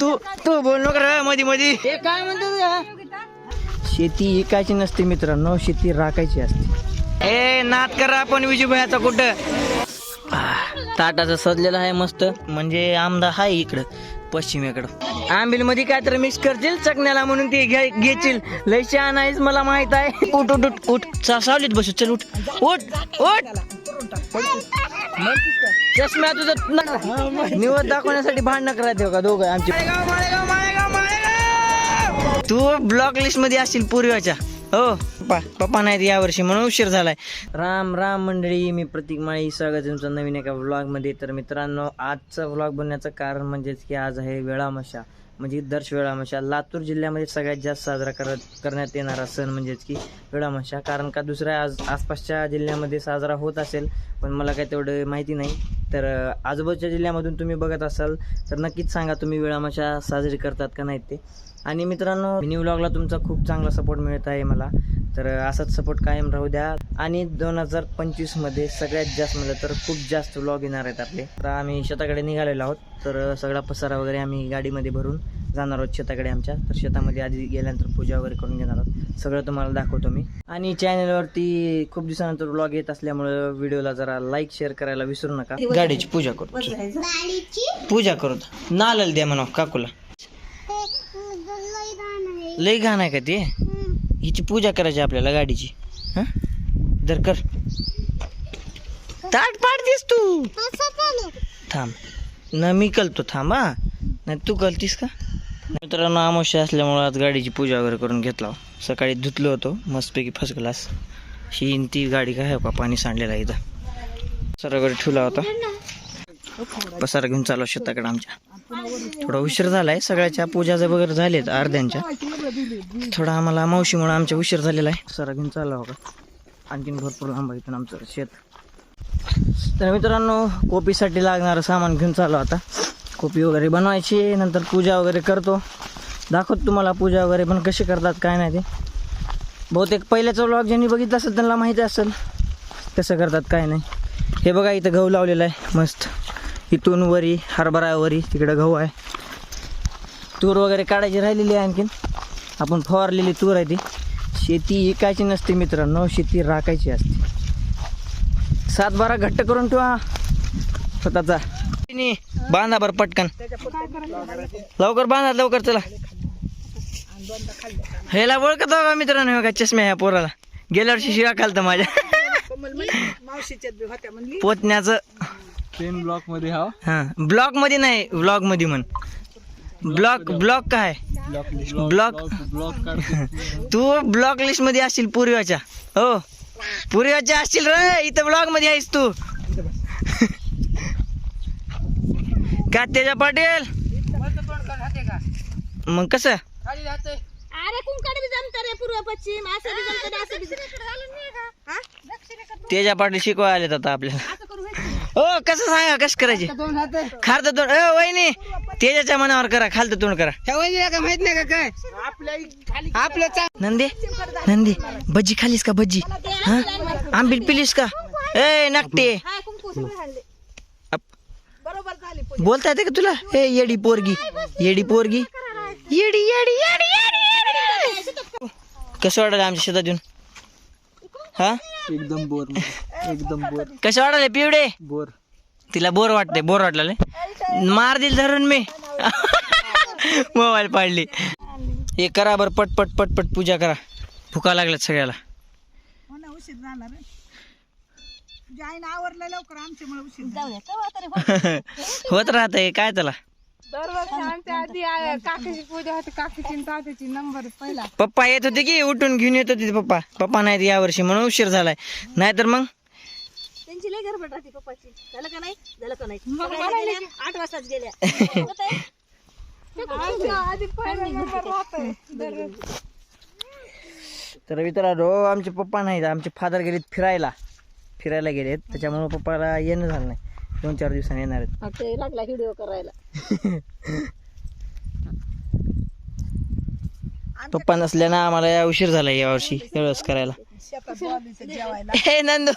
तू तू बोल नको रे मधी मधी. हे काय म्हणतो शेती एकाची नसते मित्रांनो शेती राखायची असते. ए नात करा आपण विजूभाईचा कुठं? ताटाचं सजलेलं आहे मस्त. म्हणजे आमदा आहे इकडं पश्चिमेकडं. आंबील मध्ये काय तर मिक्स करतील चकण्याला म्हणून ते घे घेतील लय छान आहेस मला माहीत आहे. उठ उठ उठ उठ. सावलीत बसू चल उठ. उठ उठ. चष्म्या तुझं निवड दाखवण्यासाठी भांडणं करायचं का दोघं आमची? तू ब्लॉक लिस्टमध्ये असशील पूर्वाच्या. हो पप्पा पप्पा नाहीत यावर्षी म्हणून उशीर झालाय. राम राम मंडळी मी प्रतीक माळी. स्वागत तुमचं नवीन एका व्लॉगमध्ये. तर मित्रांनो आजचा व्लॉग बनण्याचं कारण म्हणजेच की आज आहे वेळामशा. म्हणजे दर्श वेळामशा लातूर जिल्ह्यामध्ये सगळ्यात जास्त साजरा करत करण्यात येणारा सण म्हणजेच की वेळामशा कारण का दुसऱ्या आज आसपासच्या जिल्ह्यामध्ये साजरा होत असेल पण मला काही तेवढं माहिती नाही. तर आजूबाजूच्या जिल्ह्यामधून तुम्ही बघत असाल तर नक्कीच सांगा तुम्ही विळामाशा साजरी करतात का नाहीत ते. आणि मित्रांनो मिनी व्लॉगला तुमचा खूप चांगला सपोर्ट मिळत आहे मला. तर असाच सपोर्ट कायम राहू द्या. आणि दोन हजार पंचवीसमध्ये सगळ्यात जास्त म्हटलं तर खूप जास्त व्लॉग येणार आहेत आपले. तर आम्ही शेताकडे निघालेलो आहोत. तर सगळा पसारा वगैरे आम्ही गाडीमध्ये भरून जाणार आहोत शेताकडे आमच्या. तर शेतामध्ये आधी गेल्यानंतर पूजा वगैरे करून घेणार आहोत. सगळं तुम्हाला दाखवतो मी. आणि चॅनलवरती खूप दिवसानंतर व्लॉग येत असल्यामुळे व्हिडिओला जरा लाईक शेअर करायला विसरू नका. गाडीची पूजा करू. पूजा करू. नालल द्या म्हणा काकूला. लई घाण आहे का ते? हिची पूजा करायची आपल्याला गाडीची. हं? जर कर. ताट पाडतीस तू. थांब. न मी कलतो थांब हा. नाही तू कलतीस का? मित्रांनो अमावस्या असल्यामुळं आज गाडीची पूजा वगैरे करून घेतला. सकाळी धुतलो होतो मस्तपैकी फर्स्ट क्लास ही ती गाडी काय का? पाणी सांडलेलं इथं. सर वगैरे ठेवला होता. पसारा घेऊन चालू शेताकडे आमच्या. थोडा उशीर झालाय सगळ्याच्या पूजा वगैरे झालेत अर्ध्यांच्या. थोडा आम्हाला मावशीमुळे आमच्या उशीर झालेला आहे. सरा घेऊन चालला होता. आणखीन भरपूर लांब इथून आमचं शेत. तर मित्रांनो कोपीसाठी लागणारं सामान घेऊन चालू आता. कोपी वगैरे बनवायची नंतर पूजा वगैरे करतो. दाखवतो तुम्हाला पूजा वगैरे पण कशी करतात काय नाही ते. बहुतेक पहिल्याचा व्लॉग ज्यांनी बघितलं असेल त्यांना माहिती असेल कसं करतात काय नाही. हे बघा इथं गहू लावलेला आहे मस्त. इथून वरी हरभरा वरी तिकडं गहू आहे. तूर वगैरे काढायची राहिलेली आहे आणखीन. आपण फवारलेली तूर आहे ती. शेती विकायची नसते मित्रांनो शेती राखायची असते. सात बारा घट्ट करून ठेवा. स्वतःचा. बांधा बरं पटकन. लवकर बांधा लवकर चला. ह्याला ओळखत का मित्रांनो? हे का चष्म्या ह्या पोराला. गेल्या वर्षी शिवा खालतं माझ्या. पोतण्याचं. ट्रेन ब्लॉकमध्ये हा. हा ब्लॉकमध्ये नाही व्लॉगमध्ये म्हण. ब्लॉक ब्लॉक काय? ब्लॉक ब्लॉक तू ब्लॉक लिस्टमध्ये असशील पूर्वाच्या. हो. पूर्वाच्या असशील रे इथं ब्लॉकमध्ये आहेस तू. का तेजा पाटील? मग कसं? अरे कुंकड बी जमत रे पूर्व पश्चिम. असं बी जमत असं बी हा? तेजा पाटील शिकवाय आलेत आता आपल्याला. असं करू हो कसं सांगा कसं करायचे? खालतं तोंड ए वहिनी तेजाच्या मनावर करा खालतं तोंड करा. माहीत नाही का काय? आपल्या नंदे नंदे भज्जी खालीस का भज्जी? हा? आंबील पिलीस का? ए नाकटे हाय कुंकू सगळे बोलता येते का तुला? ए येडी पोरगी येडी पोरगी. येडी येडी येडी कसं वाटायला आमच्या शेतात येऊन? हा? एकदम बोर एकदम बोर. कसं वाटायला पिवडे? बोर. तिला बोर वाटते बोर वाटलं मार दिल धरून मी. मोबाईल पाडली. हे करा बरं पट पट पट पट पूजा करा. फुका लागल्यात सगळ्याला. हो तुझ्या आईनं आवरलं लवकर आमच्यामुळे उशीर जाऊ दे तेव्हा तरी होत राहत काय त्याला? दरवर्षी आमच्या आधी आ- काकीची पूजा होती काकीची आणि तात्याची नंबर पहिला. पप्पा येत होते की उठून घेऊन येत होते ते पप्पा पप्पा नाहीत यावर्षी म्हणून उशीर झालाय. नाहीतर मग? त्यांची लय गडबड राहते पप्पाची. झालं का नाही? झालं का नाही? सकाळी गेल्या, आठ वाजताच गेल्या. होत आहे? आधी पहिला नंबर राहतोय दरवर्षी. तर मित्रांनो आमचे पप्पा नाहीत आमचे फादर गेलेत फिरायला. फिरायला गेलेत. त्याच्यामुळे पप्पाला येणं झालं नाही. दोन चार दिवसांनी येणार आहेत. ते लागला व्हिडिओ करायला. पप्पा नसल्यानं आम्हाला उशीर झाला यावर्षी एवढंच करायला. हे नंदू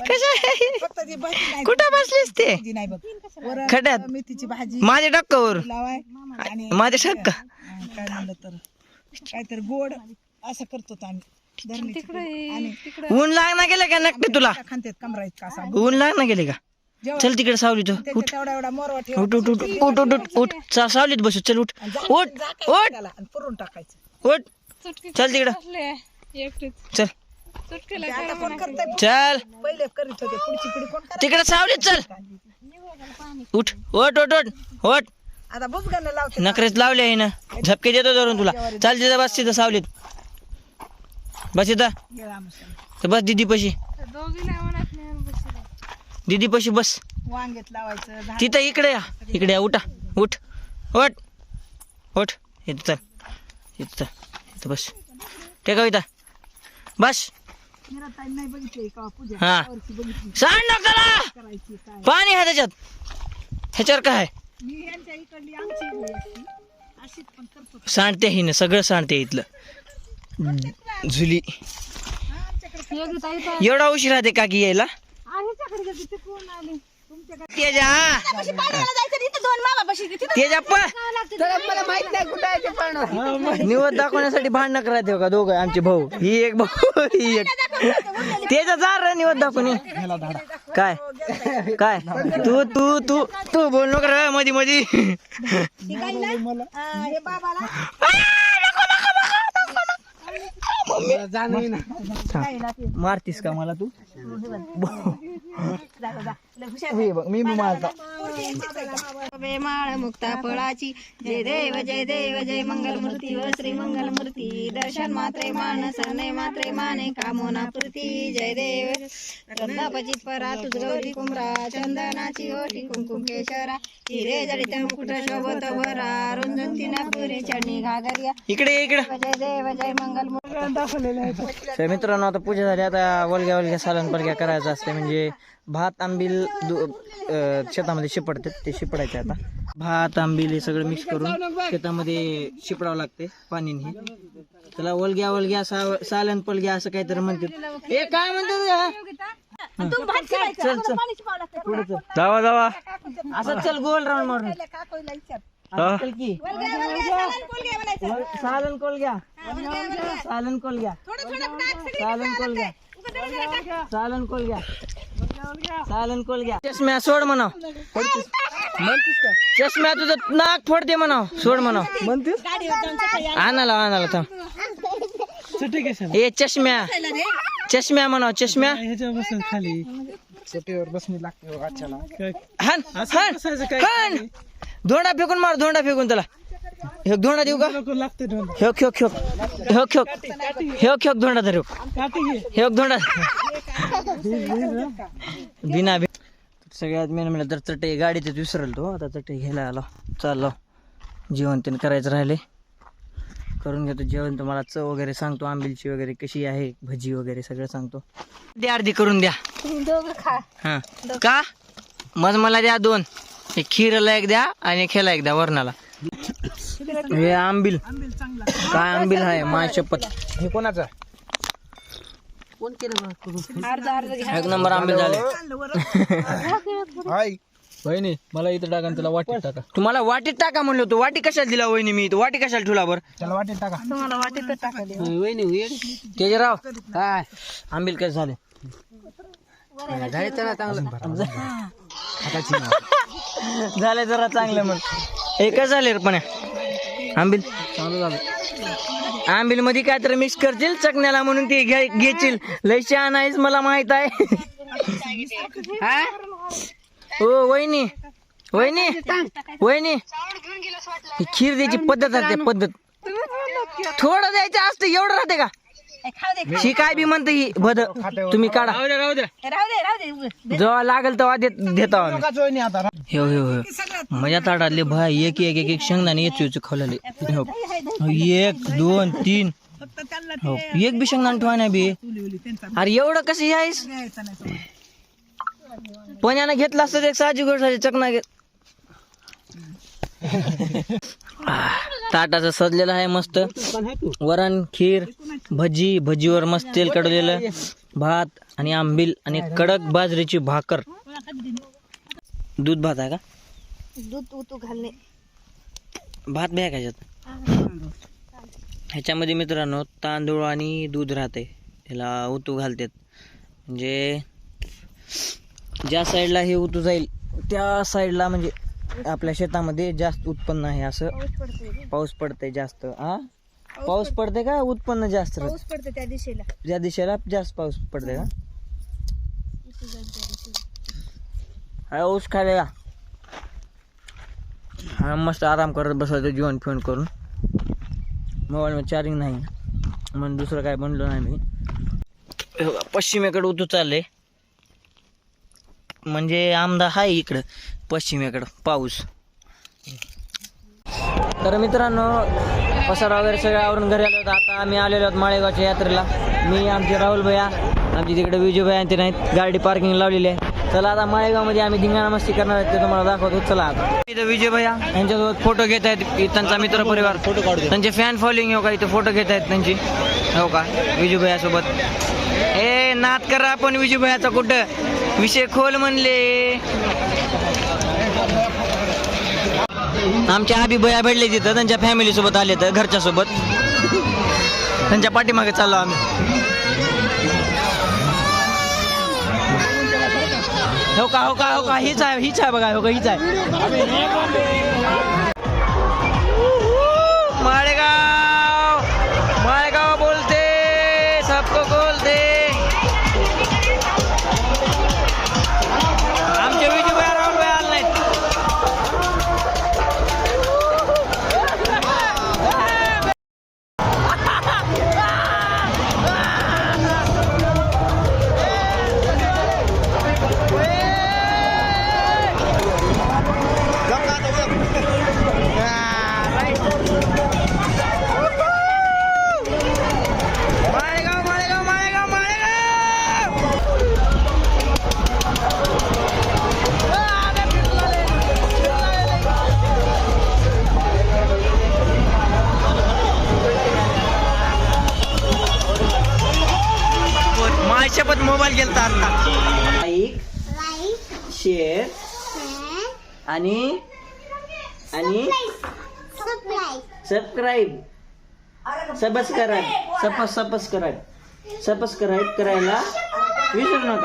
कशा फक्त ती भाजी नाही कुठं बसलीस ते? भाजी नाही बघ वरण खड्यात मेथीची भाजी माझ्या डक्कावर लावाय. आणि माझ्या शक्का काय म्हणलं तर? काहीतरी गोड असं करतो आम्ही. आणि ऊन लागना गेले का नक्की तुला? खांतेत कमरा इतका असा ऊन लागना गेले का? चल तिकडे सावलीत. त्याच्यात तेवढा एवढा मोरवा ठेव उठ उठ उठ उठ उठ उठ उठ. सा- सावलीत बसू चल उठ. उठ उठ. त्याला आणि पुरून टाकायचं. उठ. चल तिकडं. बसले एकटेच. चल. सुटकेला ते आता कोण करतंय चल. पहिले करीत होते पुढची पिढी कोण करत तिकडे सावलीत चल. उठ उठ उठ उठ उठ. आता बुजगानं लावते. नखरेच लावले आहे ना. झपके देतो धरून तुला. चाल तिथं बस तिथं सावलीत. बस इथं. तर बस दिदी पशी. दोघी नाही म्हणत नाही आणि बसले. दिदी पशी बस. लावायचं तिथं इकडे या. इकडे या उठा. उठ. उठ. उठ. इथं चल. इथं चल. इथं बस. टेका इथं. बस. हा. सांड काय पाणी आहे त्याच्यात. ह्याच्यावर काय? आहे? मी यांच्या इकडली आमची मुलगी असती. अशीच पण करतो. सांडते हिनं. सगळं सांडते इथलं. झुली. एवढा उशीर राहते काकी यायला? निवड दाखवण्यासाठी भांडण करायचे का दोघं? आमचे भाऊ. ही एक भाऊ ही एक. तेजा जा रे निवड दाखवून. काय? काय? तू तू तू तू बोल नको रे मधी मधी. हे बाबाला. मारतीस का मला तू? हे बघ मी माळ मुक्ता फळाची जय देव जय देव जय मंगल मूर्ती व श्री मंगल मूर्ती दर्शन मात्रे मात्रे माने कामोना पूर्ती. जय देव. चंदापचित परा तुझ गौरी कुमरा चंदनाची ओटी कुंकुम केशरा. हिरे जडित मुकुट शोभत भरा रुंजून तिना पुरे चढणी घागरिया. इकडे इकडे. जय देव जय मंगल मूर्ती तर मित्रांनो आता पूजा झाली. आता वलग्या वलग्या सालन पलग्या करायचं असते. म्हणजे भात आंबील शेतामध्ये शिपडते ते शिपडायचे आता. भात आंबील हे सगळं मिक्स करून शेतामध्ये शिपडावं लागते पाणीने. त्याला वलग्या वलग्या सा- सालन पलग्या असं काहीतरी म्हणतात. ए काय म्हणतात? चल चल. पुढे चल. जावा जावा. असं चल गोल राऊंड मारून. सालन कोलग्या सालन कोलग्या सालन कोलग्या सालन कोलग्या सालन कोलग्या. चष्म्या सोड म्हणाव. म्हणतीस का चष्म्या तुझं नाक फोडते म्हणाव. सोड म्हणाव. म्हणतीस? आणाला आणाला थांब. कशाला ए चष्म्या. चष्म्या म्हणाव चष्म्या. ह्याच्या बसून खाली. सुट्टीवर बसणी लागते हो आजच्याला काय? हान हान बसायचं काय हान. धोंडा फेकून मार धोंडा फेकून त्याला. हे धोंडा देऊ का? नको लागते ढोल ह्यो ह्यो ह्यो ह्यो ह्यो ह्यो ह्यो धोंडा धरू. घे. हे एक धोंडा. बिना बि- सगळ्यात मेन म्हणलं तर चटई गाडीतच विसरल तो आता चटई घ्यायला आलो. चाललो. जेवण त्याने करायचं राहिले. करून घेतो जेवण. तुम्हाला चव वगैरे सांगतो. आंबिलची वगैरे कशी आहे भजी वगैरे सगळं सांगतो. द्या अर्धी करून द्या. हा. का? मग मला द्या दोन. एक खीरला एक द्या आणि ह्याला एक द्या वरणाला. हे आंबिल. काय आंबिल आहे? माय शपथ हे कोणाचा? एक नंबर आंबिल झाले. हाय बहिणी मला इथं टाका आणि त्याला वाटीत टाका. तुम्हाला वाटीत टाका म्हणलो होतो. वाटी कशाला दिला वहिनी मी वाटी कशाला ठेवला बरं? त्याला वाटीत टाका. तुम्हाला वाटेत टाका तेजराव काय? आंबिल कसं झाले? झाले जरा चांगलं. मग हे कसं झाले रे पण. आंबिल. चांगलं झालं. आंबिलमध्ये काय तर मिक्स करतील चकण्याला म्हणून ती घ्या घेतील लय शहाणा आहेस मला माहीत आहे. हो? वहिनी. वहिनी. वहिनी. खीर द्यायची पद्धत असते पद्धत. थोडं द्यायचं असतं एवढं राहते का? ही काय बी म्हणते ही भद तुम्ही काढा. राहू द्या राहू द्या राहू दे राहू दे. जेव्हा लागेल तेव्हा देत देतो आम्ही. नका आता हो हो हो. मजा ताटातले भाई एक एक एक एक शेंगदाणे येच येच खावलेले हो. एक दोन तीन. फक्त त्यांना हो एक बी शेंगदाणे ठेवा नाही बी. अरे एवढं कसं यायस? नाही पण्यानं घेतलं असतं एक साजी गोष्ट चकना घेत आह, ताटाचं सजलेलं आहे मस्त. वरण खीर भजी भजीवर मस्त तेल कडवलेलं भात आणि आंबील आणि कडक बाजरीची भाकर. दूध भात आहे का? दूध उतू घालणे. भात बी आहे का ह्याच्यात ह्याच्यामध्ये मित्रांनो तांदूळ आणि दूध राहते. ह्याला उतू घालतात. म्हणजे ज्या साईडला हे उतू जाईल त्या साईडला म्हणजे आपल्या शेतामध्ये जास्त उत्पन्न आहे असं. पाऊस पडतंय जास्त हा पाऊस पडते का? उत्पन्न जास्त राहतं? पाऊस पडतो त्या दिशेला. ज्या दिशेला जास्त पाऊस पडते का? हा ऊस खायला हा मस्त आराम करत बसायचं जेवण फिवण करून. मोबाईलमध्ये चार्जिंग नाही. म्हणून दुसरं काय बनलो नाही मी. हे बघा, पश्चिमेकडे उतू चालले म्हणजे आमदा आहे इकडं. पश्चिमेकडं पाऊस. तर मित्रांनो पसारा वगैरे सगळं आवरून घरी आलो होतो. आता आम्ही आलेलो आहोत माळेगावच्या यात्रेला. मी आमचे राहुल भैया आमची तिकडे विजय भैया ते नाहीत गाडी पार्किंग लावलेली आहे. चला आता माळेगावमध्ये आम्ही धिंगाणा मस्ती करणार आहेत ते तुम्हाला दाखवतो. चला आता. इथं विजय भैया. यांच्यासोबत फोटो घेत आहेत त्यांचा मित्र परिवार. फोटो काढतो त्यांचे फॅन फॉलोइंग हो का? इथं फोटो घेत आहेत त्यांची. हो का? विजय भैया सोबत. ए नात करा आपण विजय भैयाचा कुठं? विषय खोल म्हणले. आमच्या आबी बया भेटले तिथं त्यांच्या फॅमिली सोबत आले तर घरच्या सोबत. त्यांच्या पाठीमागे चाललो आम्ही. हो का हो का हो का हीच आहे हीच आहे बघा हो का हीच आहे. माळेगाव. मोबाईल गेलता आता. लाईक शेअर आणि आणि सबस्क्राईब. सबस्क्राईब. सपस सबस्क्राईब सबस्क्राईब करायला विसरू नका.